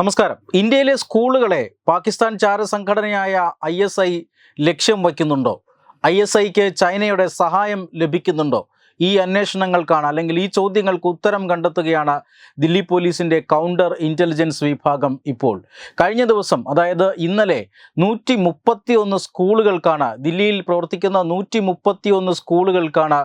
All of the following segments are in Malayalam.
നമസ്കാരം. ഇന്ത്യയിലെ സ്കൂളുകളെ പാകിസ്ഥാൻ ചാര സംഘടനയായ ഐ എസ് ഐ ലക്ഷ്യം വയ്ക്കുന്നുണ്ടോ? ഐ എസ് ഐക്ക് ചൈനയുടെ സഹായം ലഭിക്കുന്നുണ്ടോ? ഈ അന്വേഷണങ്ങൾക്കാണ് അല്ലെങ്കിൽ ഈ ചോദ്യങ്ങൾക്ക് ഉത്തരം കണ്ടെത്തുകയാണ് ദില്ലി പോലീസിന്റെ കൗണ്ടർ ഇന്റലിജൻസ് വിഭാഗം ഇപ്പോൾ. കഴിഞ്ഞ ദിവസം അതായത് ഇന്നലെ നൂറ്റി മുപ്പത്തി ഒന്ന് സ്കൂളുകൾക്കാണ് ദില്ലിയിൽ പ്രവർത്തിക്കുന്ന നൂറ്റി മുപ്പത്തി ഒന്ന് സ്കൂളുകൾക്കാണ്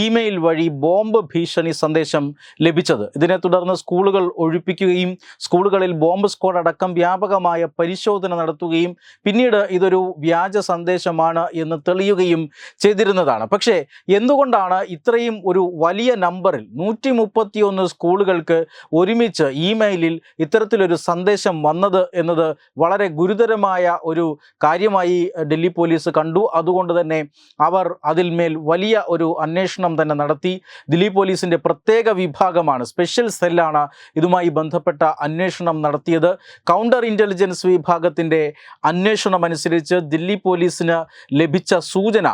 ഇമെയിൽ വഴി ബോംബ് ഭീഷണി സന്ദേശം ലഭിച്ചത്. ഇതിനെ തുടർന്ന് സ്കൂളുകൾ ഒഴിപ്പിക്കുകയും സ്കൂളുകളിൽ ബോംബ് സ്ക്വാഡ് അടക്കം വ്യാപകമായ പരിശോധന നടത്തുകയും പിന്നീട് ഇതൊരു വ്യാജ സന്ദേശമാണ് എന്ന് തെളിയുകയും ചെയ്തിരുന്നതാണ്. പക്ഷേ എന്തുകൊണ്ടാണ് ഇത്രയും ഒരു വലിയ നമ്പറിൽ നൂറ്റി മുപ്പത്തിയൊന്ന് സ്കൂളുകൾക്ക് ഒരുമിച്ച് ഇമെയിലിൽ ഇത്തരത്തിലൊരു സന്ദേശം വന്നത് എന്നത് വളരെ ഗുരുതരമായ ഒരു കാര്യമായി ഡൽഹി പോലീസ് കണ്ടു. അതുകൊണ്ട് തന്നെ അവർ അതിന്മേൽ വലിയ ഒരു അന്വേഷണം തന്നെ നടത്തി. ദില്ലി പോലീസിന്റെ പ്രത്യേക വിഭാഗമാണ് സ്പെഷ്യൽ സെല്ലാണ് ഇതുമായി ബന്ധപ്പെട്ട അന്വേഷണം നടത്തിയത്. കൗണ്ടർ ഇന്റലിജൻസ് വിഭാഗത്തിന്റെ അന്വേഷണം അനുസരിച്ച് ദില്ലി പോലീസിന് ലഭിച്ച സൂചന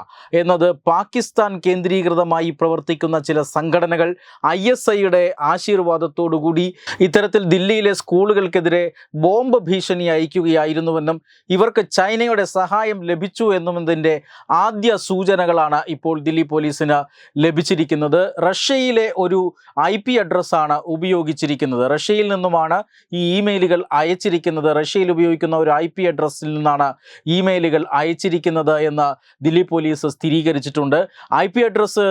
എന്നത് പാകിസ്ഥാൻ കേന്ദ്രീകൃതമായി പ്രവർത്തിക്കുന്ന ചില സംഘടനകൾ ഐ എസ് ഐയുടെ ആശീർവാദത്തോടുകൂടി ഇത്തരത്തിൽ ദില്ലിയിലെ സ്കൂളുകൾക്കെതിരെ ബോംബ് ഭീഷണി അയക്കുകയായിരുന്നുവെന്നും ഇവർക്ക് ചൈനയുടെ സഹായം ലഭിച്ചു എന്നുമെന്നതിന്റെ ആദ്യ സൂചനകളാണ് ഇപ്പോൾ ദില്ലി പോലീസിന് ലഭിച്ചിരിക്കുന്നത്. റഷ്യയിലെ ഒരു ഐ പി അഡ്രസ്സാണ് ഉപയോഗിച്ചിരിക്കുന്നത്. റഷ്യയിൽ നിന്നുമാണ് ഈ ഇമെയിലുകൾ അയച്ചിരിക്കുന്നത്. റഷ്യയിൽ ഉപയോഗിക്കുന്ന ഒരു ഐ പി അഡ്രസ്സിൽ നിന്നാണ് ഇമെയിലുകൾ അയച്ചിരിക്കുന്നത് എന്ന് ദില്ലി പോലീസ് സ്ഥിരീകരിച്ചിട്ടുണ്ട്. ഐ പി അഡ്രസ്സ്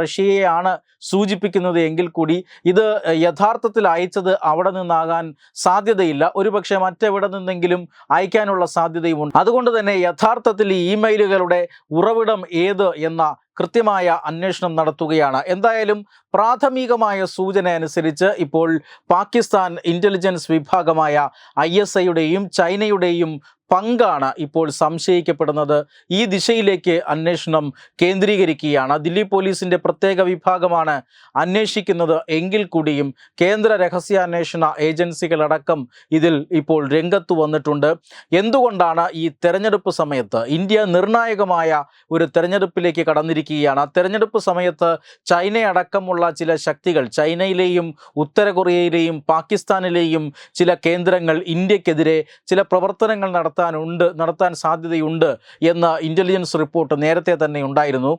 റഷ്യയെയാണ് സൂചിപ്പിക്കുന്നത് എങ്കിൽ കൂടി ഇത് യഥാർത്ഥത്തിൽ അയച്ചത് അവിടെ നിന്നാകാൻ സാധ്യതയില്ല. ഒരുപക്ഷെ മറ്റെവിടെ നിന്നെങ്കിലും അയക്കാനുള്ള സാധ്യതയുമുണ്ട്. അതുകൊണ്ട് തന്നെ യഥാർത്ഥത്തിൽ ഈ ഇമെയിലുകളുടെ ഉറവിടം ഏത് എന്ന കൃത്യമായ അന്വേഷണം നടത്തുകയാണ്. എന്തായാലും പ്രാഥമികമായ സൂചന അനുസരിച്ച് ഇപ്പോൾ പാകിസ്ഥാൻ ഇന്റലിജൻസ് വിഭാഗമായ ഐ എസ് ഐയുടെയും ചൈനയുടെയും പങ്കാണ് ഇപ്പോൾ സംശയിക്കപ്പെടുന്നത്. ഈ ദിശയിലേക്ക് അന്വേഷണം കേന്ദ്രീകരിക്കുകയാണ്. ദില്ലി പോലീസിന്റെ പ്രത്യേക വിഭാഗമാണ് അന്വേഷിക്കുന്നത്. എങ്കിൽ കൂടിയും കേന്ദ്ര രഹസ്യാന്വേഷണ ഏജൻസികളടക്കം ഇതിൽ ഇപ്പോൾ രംഗത്ത് വന്നിട്ടുണ്ട്. എന്തുകൊണ്ടാണ് ഈ തെരഞ്ഞെടുപ്പ് സമയത്ത് ഇന്ത്യ നിർണായകമായ ഒരു തെരഞ്ഞെടുപ്പിലേക്ക് കടന്നിരിക്കുകയാണ്? തെരഞ്ഞെടുപ്പ് സമയത്ത് ചൈനയടക്കമുള്ള ചില ശക്തികൾ ചൈനയിലെയും ഉത്തര കൊറിയയിലെയും പാകിസ്ഥാനിലെയും ചില കേന്ദ്രങ്ങൾ ഇന്ത്യക്കെതിരെ ചില പ്രവർത്തനങ്ങൾ നടത്താനുണ്ട് നടത്താൻ സാധ്യതയുണ്ട് എന്ന ഇന്റലിജൻസ് റിപ്പോർട്ട് നേരത്തെ തന്നെ ഉണ്ടായിരുന്നു.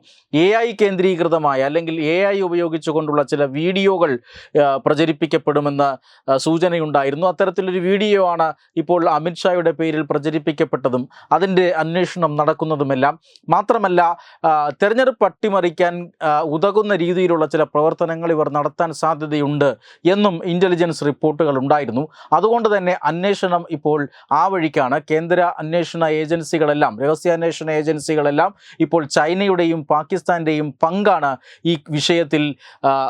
എ ഐ കേന്ദ്രീകൃതമായ അല്ലെങ്കിൽ എ ഐ ഉപയോഗിച്ചുകൊണ്ടുള്ള ചില വീഡിയോകൾ പ്രചരിപ്പിക്കപ്പെടുമെന്ന സൂചനയുണ്ടായിരുന്നു. അത്തരത്തിലൊരു വീഡിയോ ആണ് ഇപ്പോൾ അമിത്ഷായുടെ പേരിൽ പ്രചരിപ്പിക്കപ്പെട്ടതും അതിന്റെ അന്വേഷണം നടക്കുന്നതുമെല്ലാം. മാത്രമല്ല തെരഞ്ഞെടുപ്പ് അട്ടിമറിക്കാൻ ഉതകുന്ന രീതിയിലുള്ള ചില പ്രവർത്തനങ്ങൾ ഇവർ നടത്താൻ സാധ്യതയുണ്ട് എന്നും ഇന്റലിജൻസ് റിപ്പോർട്ടുകൾ ഉണ്ടായിരുന്നു. അതുകൊണ്ട് തന്നെ അന്വേഷണം ഇപ്പോൾ ആ വഴിക്കാണ്. കേന്ദ്ര അന്വേഷണ ഏജൻസികളെല്ലാം രഹസ്യാന്വേഷണ ഏജൻസികളെല്ലാം ഇപ്പോൾ ചൈനയുടെയും പാകിസ്ഥാന്റെയും പങ്കാണ് ഈ വിഷയത്തിൽ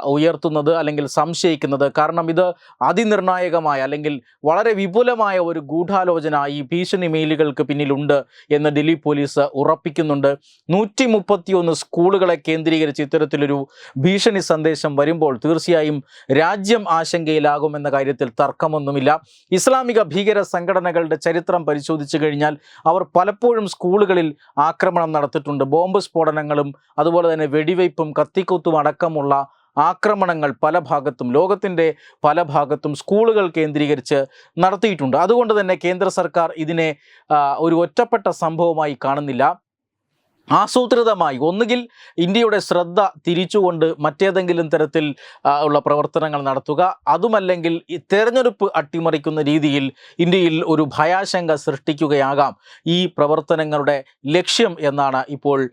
ഉയർത്തുന്നത് അല്ലെങ്കിൽ സംശയിക്കുന്നത്. കാരണം ഇത് അതിനിർണായകമായ അല്ലെങ്കിൽ വളരെ വിപുലമായ ഒരു ഗൂഢാലോചന ഈ ഭീഷണി മെയിലുകൾക്ക് പിന്നിലുണ്ട് എന്ന് ഡൽഹി പോലീസ് ഉറപ്പിക്കുന്നുണ്ട്. നൂറ്റി മുപ്പത്തിയൊന്ന് സ്കൂളുകളെ കേന്ദ്രീകരിച്ച് ഇത്തരത്തിലൊരു ഭീഷണി സന്ദേശം വരുമ്പോൾ തീർച്ചയായും രാജ്യം ആശങ്കയിലാകുമെന്ന കാര്യത്തിൽ തർക്കമൊന്നുമില്ല. ഇസ്ലാമിക ഭീകര സംഘടനകളുടെ ചരിത്രം പരിശോധിച്ചു കഴിഞ്ഞാൽ അവർ പലപ്പോഴും സ്കൂളുകളിൽ ആക്രമണം നടത്തിയിട്ടുണ്ട്. ബോംബ് സ്ഫോടനങ്ങളും അതുപോലെ തന്നെ വെടിവയ്പ്പും കത്തിക്കുത്തും അടക്കമുള്ള ആക്രമണങ്ങൾ പല ഭാഗത്തും ലോകത്തിന്റെ പല ഭാഗത്തും സ്കൂളുകൾ കേന്ദ്രീകരിച്ച് നടത്തിയിട്ടുണ്ട്. അതുകൊണ്ട് തന്നെ കേന്ദ്ര സർക്കാർ ഇതിനെ ഒരു ഒറ്റപ്പെട്ട സംഭവമായി കാണുന്നില്ല. ആസൂത്രിതമായി. ഒന്നുകിൽ ഇന്ത്യയുടെ ശ്രദ്ധ തിരിച്ചുകൊണ്ട് മറ്റേതെങ്കിലും തരത്തിൽ ഉള്ള പ്രവർത്തനങ്ങൾ നടത്തുക. അതുമല്ലെങ്കിൽ ഈ തെരഞ്ഞെടുപ്പ് അട്ടിമറിക്കുന്ന രീതിയിൽ ഇന്ത്യയിൽ ഒരു ഭയാശങ്ക സൃഷ്ടിക്കുകയാകാം. ഈ പ്രവർത്തനങ്ങളുടെ ലക്ഷ്യം എന്നാണ് ഇപ്പോൾ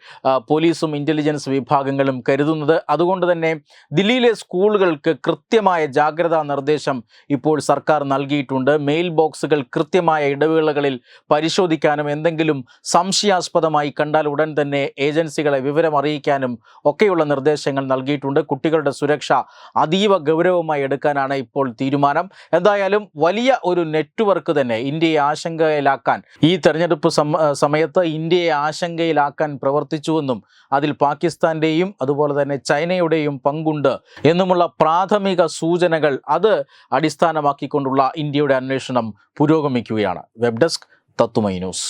പോലീസും ഇന്റലിജൻസ് വിഭാഗങ്ങളും കരുതുന്നത്. അതുകൊണ്ട് തന്നെ ദില്ലിയിലെ സ്കൂളുകൾക്ക് കൃത്യമായ ജാഗ്രതാ നിർദ്ദേശം ഇപ്പോൾ സർക്കാർ നൽകിയിട്ടുണ്ട്. മെയിൽ ബോക്സുകൾ കൃത്യമായ ഇടവേളകളിൽ പരിശോധിക്കാനും എന്തെങ്കിലും സംശയാസ്പദമായി കണ്ടാൽ ഉടൻ തന്നെ ഏജൻസികളെ വിവരം അറിയിക്കാനും ഒക്കെയുള്ള നിർദ്ദേശങ്ങൾ നൽകിയിട്ടുണ്ട്. കുട്ടികളുടെ സുരക്ഷ അതീവ ഗൗരവമായി എടുക്കാനാണ് ഇപ്പോൾ തീരുമാനം. എന്തായാലും വലിയ ഒരു നെറ്റ്വർക്ക് തന്നെ ഇന്ത്യയെ ആശങ്കയിലാക്കാൻ ഈ തെരഞ്ഞെടുപ്പ് സമയത്ത് ഇന്ത്യയെ ആശങ്കയിലാക്കാൻ പ്രവർത്തിച്ചുവെന്നും അതിൽ പാകിസ്ഥാന്റെയും അതുപോലെ തന്നെ ചൈനയുടെയും പങ്കുണ്ട് എന്നുമുള്ള പ്രാഥമിക സൂചനകൾ അത് അടിസ്ഥാനമാക്കിക്കൊണ്ടുള്ള ഇന്ത്യയുടെ അന്വേഷണം പുരോഗമിക്കുകയാണ്. വെബ് ഡെസ്ക് തത്തുമൈ ന്യൂസ്.